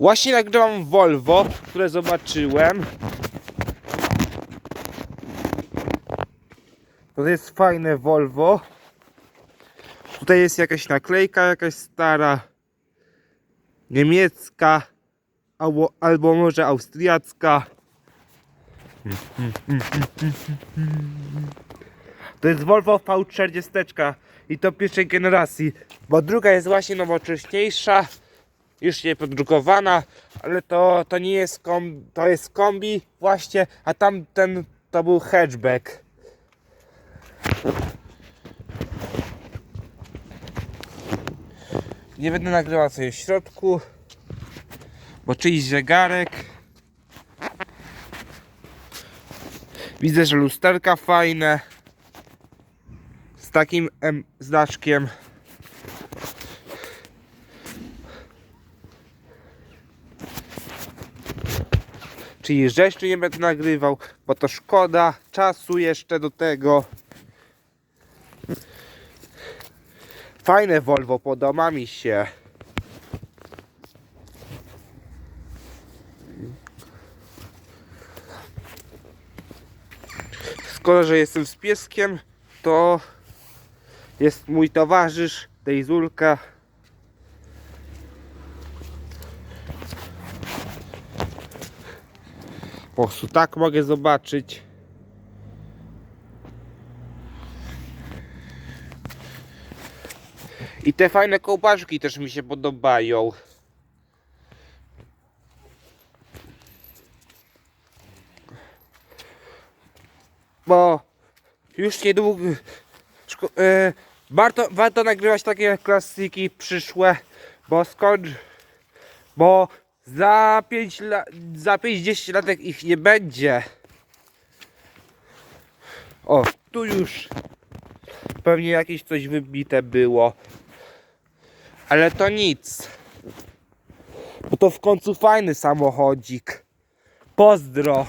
Właśnie nagrywam Volvo, które zobaczyłem. To jest fajne Volvo. Tutaj jest jakaś naklejka, jakaś stara niemiecka albo, albo może austriacka. To jest Volvo V40 i to pierwszej generacji, bo druga jest właśnie nowocześniejsza, już nie produkowana, ale to, to nie jest kombi, to jest kombi właśnie, a tamten to był hatchback. Nie będę nagrywał sobie w środku, bo czyjś zegarek. Widzę, że lusterka fajne. Z takim M znaczkiem. Czyli rzeczy nie będę nagrywał, bo to szkoda czasu jeszcze do tego. Fajne Volvo, podoba mi się. Skoro, że jestem z pieskiem, to jest mój towarzysz, tej Po prostu tak mogę zobaczyć. I te fajne kołpaczki też mi się podobają. Bo już niedługo szko- e, warto, warto nagrywać takie klasyki przyszłe, bo skąd bo za 5 lat, za 5-10 latek ich nie będzie. O, tu już pewnie jakieś coś wybite było. Ale to nic. Bo to w końcu fajny samochodzik. Pozdro.